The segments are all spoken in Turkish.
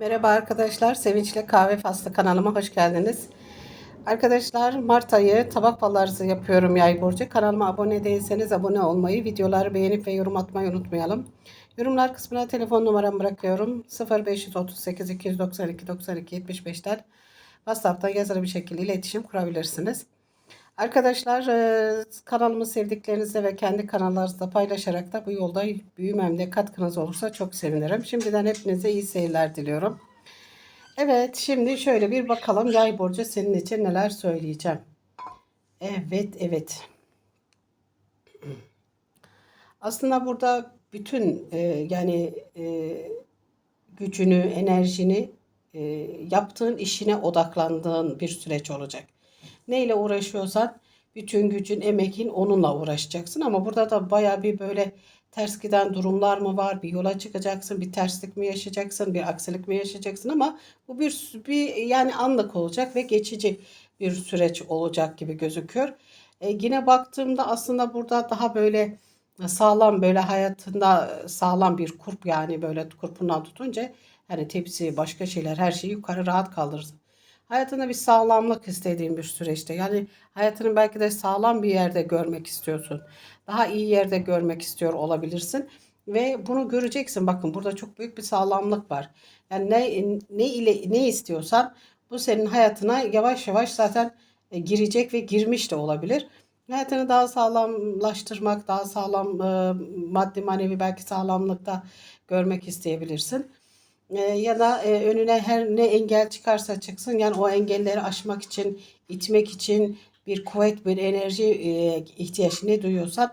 Merhaba arkadaşlar, Sevinçle Kahve Faslı kanalıma hoş geldiniz. Arkadaşlar Mart ayı tabak fallarızı yapıyorum yay burcu. Kanalıma abone değilseniz abone olmayı, videoları beğenip ve yorum atmayı unutmayalım. Yorumlar kısmına telefon numaramı bırakıyorum. 0538 292 92 75'ten WhatsApp'tan yazılı bir şekilde iletişim kurabilirsiniz. Arkadaşlar e, kanalımı sevdiklerinizle ve kendi kanallarınızda paylaşarak da bu yolda büyümemde katkınız olursa çok sevinirim. Şimdiden hepinize iyi seyirler diliyorum. Evet şimdi şöyle bir bakalım yay burcu senin için neler söyleyeceğim. Evet evet. Aslında burada bütün e, yani e, gücünü, enerjini e, yaptığın işine odaklandığın bir süreç olacak. Neyle uğraşıyorsan bütün gücün, emekin onunla uğraşacaksın. Ama burada da baya bir böyle ters giden durumlar mı var? Bir yola çıkacaksın, bir terslik mi yaşayacaksın, bir aksilik mi yaşayacaksın ama bu bir, bir yani anlık olacak ve geçici bir süreç olacak gibi gözüküyor. E, yine baktığımda aslında burada daha böyle sağlam böyle hayatında sağlam bir kurp yani böyle kurpundan tutunca hani tepsi başka şeyler her şeyi yukarı rahat kaldırırsın. Hayatında bir sağlamlık istediğin bir süreçte. Yani hayatını belki de sağlam bir yerde görmek istiyorsun. Daha iyi yerde görmek istiyor olabilirsin. Ve bunu göreceksin. Bakın burada çok büyük bir sağlamlık var. Yani ne, ne ile ne istiyorsan bu senin hayatına yavaş yavaş zaten e, girecek ve girmiş de olabilir. Hayatını daha sağlamlaştırmak, daha sağlam e, maddi manevi belki sağlamlıkta görmek isteyebilirsin. E, ya da e, önüne her ne engel çıkarsa çıksın yani o engelleri aşmak için, itmek için bir kuvvet, bir enerji e, duyuyorsan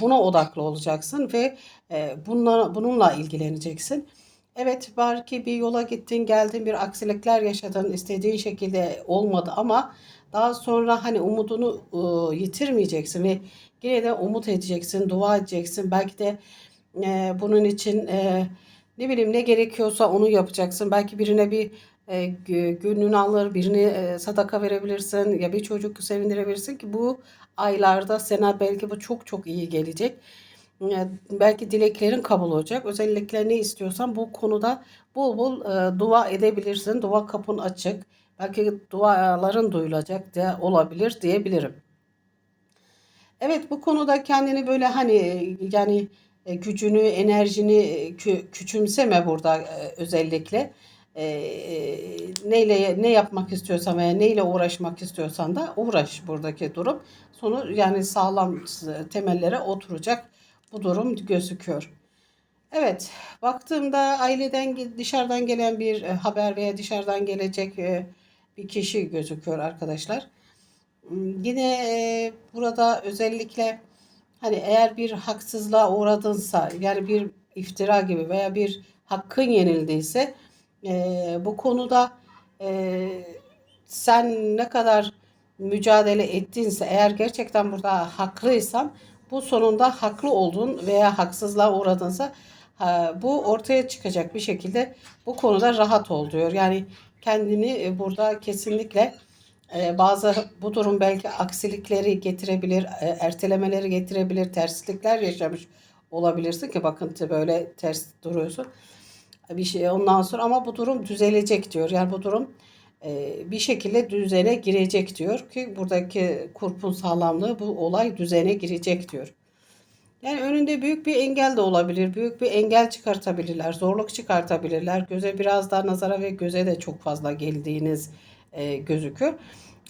buna odaklı olacaksın ve e, bununla, bununla ilgileneceksin. Evet belki bir yola gittin, geldin, bir aksilikler yaşadın, istediğin şekilde olmadı ama daha sonra hani umudunu e, yitirmeyeceksin ve yine de umut edeceksin, dua edeceksin. Belki de e, bunun için e, ne bileyim ne gerekiyorsa onu yapacaksın. Belki birine bir e, gönlünü alır, birine e, sadaka verebilirsin ya bir çocuk sevindirebilirsin ki bu aylarda sana belki bu çok çok iyi gelecek. E, belki dileklerin kabul olacak. Özellikle ne istiyorsan bu konuda bol bol e, dua edebilirsin. Dua kapın açık. Belki duaların duyulacak da olabilir diyebilirim. Evet bu konuda kendini böyle hani yani e, gücünü, enerjini e, kü küçümseme burada e, özellikle. E, neyle ne yapmak istiyorsan veya neyle uğraşmak istiyorsan da uğraş buradaki durum. Sonu yani sağlam temellere oturacak bu durum gözüküyor. Evet, baktığımda aileden dışarıdan gelen bir haber veya dışarıdan gelecek bir kişi gözüküyor arkadaşlar. Yine burada özellikle Hani eğer bir haksızlığa uğradınsa yani bir iftira gibi veya bir hakkın yenildiyse e, bu konuda e, sen ne kadar mücadele ettinse eğer gerçekten burada haklıysan bu sonunda haklı oldun veya haksızlığa uğradınsa bu ortaya çıkacak bir şekilde bu konuda rahat ol diyor. Yani kendini e, burada kesinlikle bazı bu durum belki aksilikleri getirebilir, e, ertelemeleri getirebilir, terslikler yaşamış olabilirsin ki bakın böyle ters duruyorsun. Bir şey ondan sonra ama bu durum düzelecek diyor. Yani bu durum e, bir şekilde düzene girecek diyor ki buradaki kurpun sağlamlığı bu olay düzene girecek diyor. Yani önünde büyük bir engel de olabilir. Büyük bir engel çıkartabilirler. Zorluk çıkartabilirler. Göze biraz daha nazara ve göze de çok fazla geldiğiniz e, gözüküyor.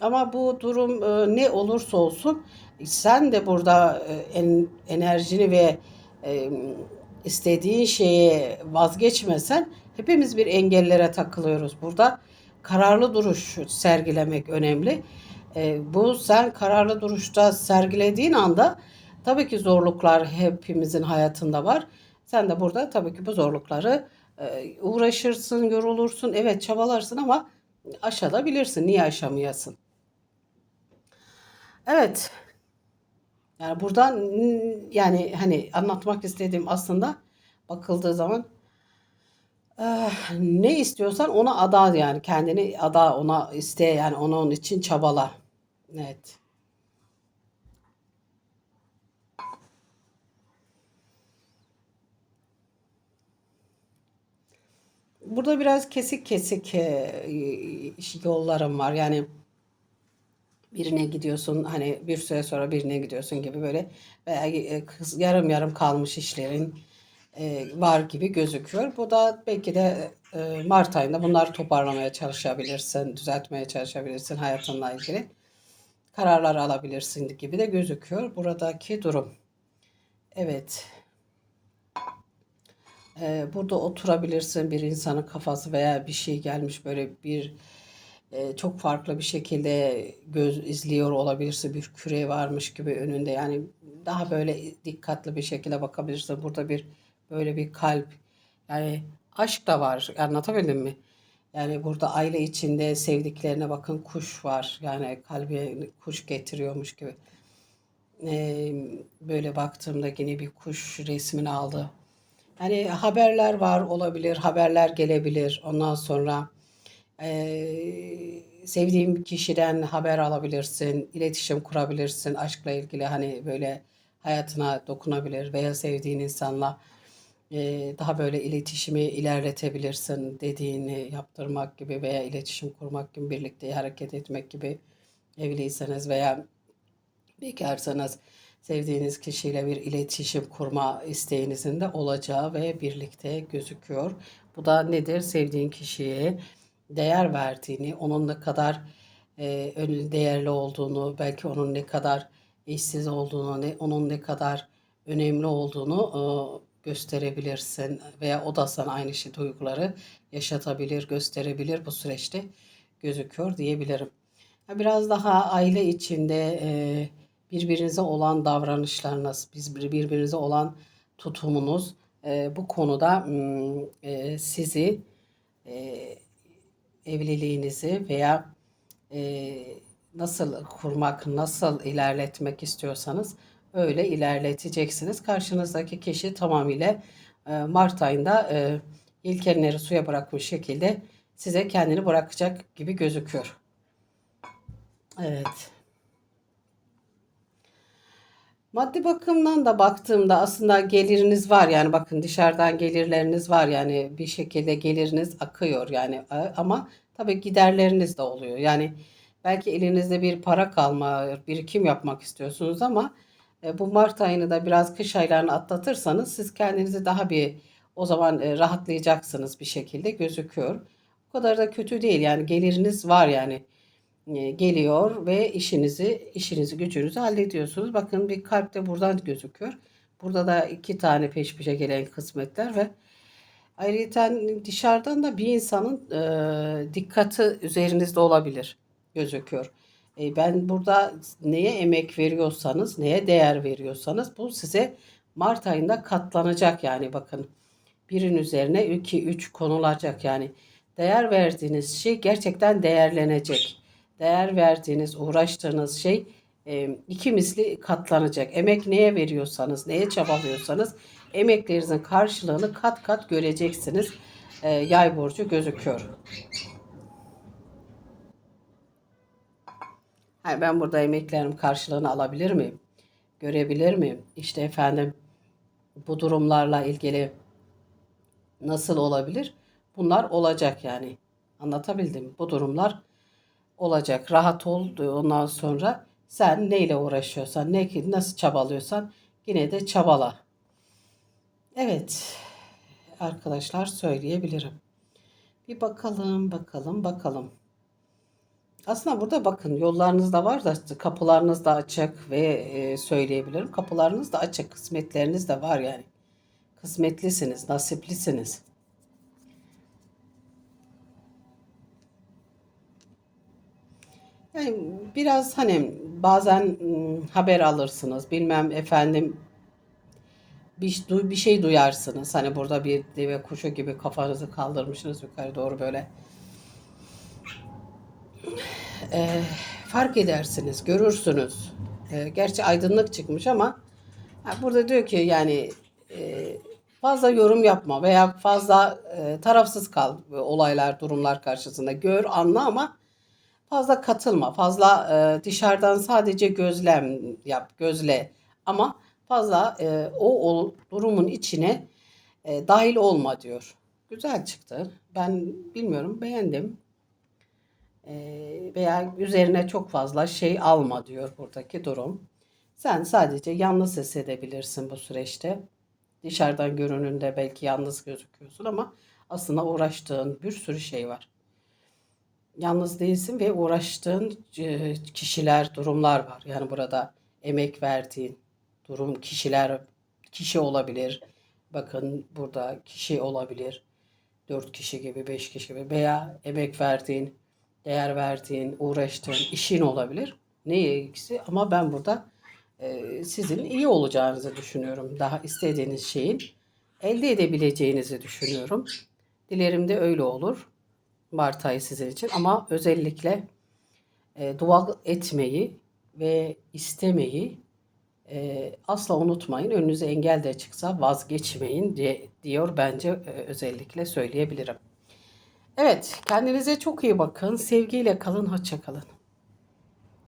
Ama bu durum e, ne olursa olsun sen de burada e, en, enerjini ve e, istediğin şeye vazgeçmesen hepimiz bir engellere takılıyoruz. Burada kararlı duruş sergilemek önemli. E, bu sen kararlı duruşta sergilediğin anda tabii ki zorluklar hepimizin hayatında var. Sen de burada tabii ki bu zorlukları e, uğraşırsın, yorulursun, evet çabalarsın ama aşabilirsin. Niye aşamayasın? Evet. Yani buradan yani hani anlatmak istediğim aslında bakıldığı zaman eh, ne istiyorsan ona ada yani kendini ada ona iste yani onun için çabala. Evet. Burada biraz kesik kesik e, yollarım var. Yani birine gidiyorsun hani bir süre sonra birine gidiyorsun gibi böyle veya e, yarım yarım kalmış işlerin e, var gibi gözüküyor. Bu da belki de Mart ayında bunları toparlamaya çalışabilirsin, düzeltmeye çalışabilirsin hayatınla ilgili. Kararlar alabilirsin gibi de gözüküyor buradaki durum. Evet. Ee, burada oturabilirsin bir insanın kafası veya bir şey gelmiş böyle bir e, çok farklı bir şekilde göz izliyor olabilirsin bir küre varmış gibi önünde yani daha böyle dikkatli bir şekilde bakabilirsin burada bir böyle bir kalp yani aşk da var anlatabildim mi? Yani burada aile içinde sevdiklerine bakın kuş var yani kalbi kuş getiriyormuş gibi. Ee, böyle baktığımda yine bir kuş resmini aldı. Yani haberler var olabilir, haberler gelebilir. Ondan sonra eee sevdiğin kişiden haber alabilirsin, iletişim kurabilirsin. Aşkla ilgili hani böyle hayatına dokunabilir veya sevdiğin insanla eee, daha böyle iletişimi ilerletebilirsin dediğini yaptırmak gibi veya iletişim kurmak gibi birlikte hareket etmek gibi evliyseniz veya Bekarsanız sevdiğiniz kişiyle bir iletişim kurma isteğinizin de olacağı ve birlikte gözüküyor. Bu da nedir? Sevdiğin kişiye değer verdiğini, onun ne kadar e, değerli olduğunu, belki onun ne kadar eşsiz olduğunu, ne, onun ne kadar önemli olduğunu e, gösterebilirsin veya o da sana aynı şey duyguları yaşatabilir, gösterebilir bu süreçte gözüküyor diyebilirim. Biraz daha aile içinde e, birbirinize olan davranışlarınız, biz birbirinize olan tutumunuz e, bu konuda e, sizi e, evliliğinizi veya e, nasıl kurmak, nasıl ilerletmek istiyorsanız öyle ilerleteceksiniz. Karşınızdaki kişi tamamıyla e, Mart ayında e, yelkenleri suya bırakmış şekilde size kendini bırakacak gibi gözüküyor. Evet. Maddi bakımdan da baktığımda aslında geliriniz var yani bakın dışarıdan gelirleriniz var yani bir şekilde geliriniz akıyor yani A- ama tabii giderleriniz de oluyor. Yani belki elinizde bir para kalma, birikim yapmak istiyorsunuz ama e, bu Mart ayını da biraz kış aylarını atlatırsanız siz kendinizi daha bir o zaman e, rahatlayacaksınız bir şekilde gözüküyor. O kadar da kötü değil yani geliriniz var yani e, geliyor ve işinizi işinizi gücünüzü hallediyorsunuz. Bakın bir kalp de buradan gözüküyor. Burada da iki tane peş peşe gelen kısmetler ve ayrıca dışarıdan da bir insanın e, dikkati üzerinizde olabilir gözüküyor. E, ben burada neye emek veriyorsanız, neye değer veriyorsanız bu size Mart ayında katlanacak yani bakın birin üzerine 2 3 konulacak yani değer verdiğiniz şey gerçekten değerlenecek. Değer verdiğiniz, uğraştığınız şey e, iki misli katlanacak. Emek neye veriyorsanız, neye çabalıyorsanız emeklerinizin karşılığını kat kat göreceksiniz. E, yay burcu gözüküyor. Ha, ben burada emeklerim karşılığını alabilir miyim? Görebilir miyim? İşte efendim bu durumlarla ilgili nasıl olabilir? Bunlar olacak yani. Anlatabildim. Bu durumlar olacak. Rahat ol. Ondan sonra sen neyle uğraşıyorsan, ne nasıl çabalıyorsan yine de çabala. Evet. Arkadaşlar söyleyebilirim. Bir bakalım, bakalım, bakalım. Aslında burada bakın yollarınız da var da kapılarınız da açık ve e, söyleyebilirim. Kapılarınız da açık, kısmetleriniz de var yani. Kısmetlisiniz, nasiplisiniz. Yani biraz hani bazen haber alırsınız. Bilmem efendim bir, bir şey duyarsınız. Hani burada bir deve kuşu gibi kafanızı kaldırmışsınız yukarı doğru böyle. Ee, fark edersiniz, görürsünüz. Ee, gerçi aydınlık çıkmış ama burada diyor ki yani e, fazla yorum yapma veya fazla e, tarafsız kal olaylar, durumlar karşısında. Gör, anla ama Fazla katılma, fazla e, dışarıdan sadece gözlem yap, gözle ama fazla e, o, o durumun içine e, dahil olma diyor. güzel çıktı. Ben bilmiyorum beğendim. E, veya üzerine çok fazla şey alma diyor buradaki durum. Sen sadece yalnız hissedebilirsin bu süreçte. Dışarıdan görününde belki yalnız gözüküyorsun ama aslında uğraştığın bir sürü şey var. Yalnız değilsin ve uğraştığın e, kişiler, durumlar var. Yani burada emek verdiğin durum, kişiler, kişi olabilir. Bakın burada kişi olabilir. Dört kişi gibi, beş kişi gibi veya emek verdiğin, değer verdiğin, uğraştığın işin olabilir. Ne ikisi ama ben burada e, sizin iyi olacağınızı düşünüyorum. Daha istediğiniz şeyin elde edebileceğinizi düşünüyorum. Dilerim de öyle olur. Mart ayı sizin için ama özellikle e, dua etmeyi ve istemeyi e, asla unutmayın. Önünüze engel de çıksa vazgeçmeyin diye, diyor bence e, özellikle söyleyebilirim. Evet, kendinize çok iyi bakın. Sevgiyle kalın, hoşça kalın.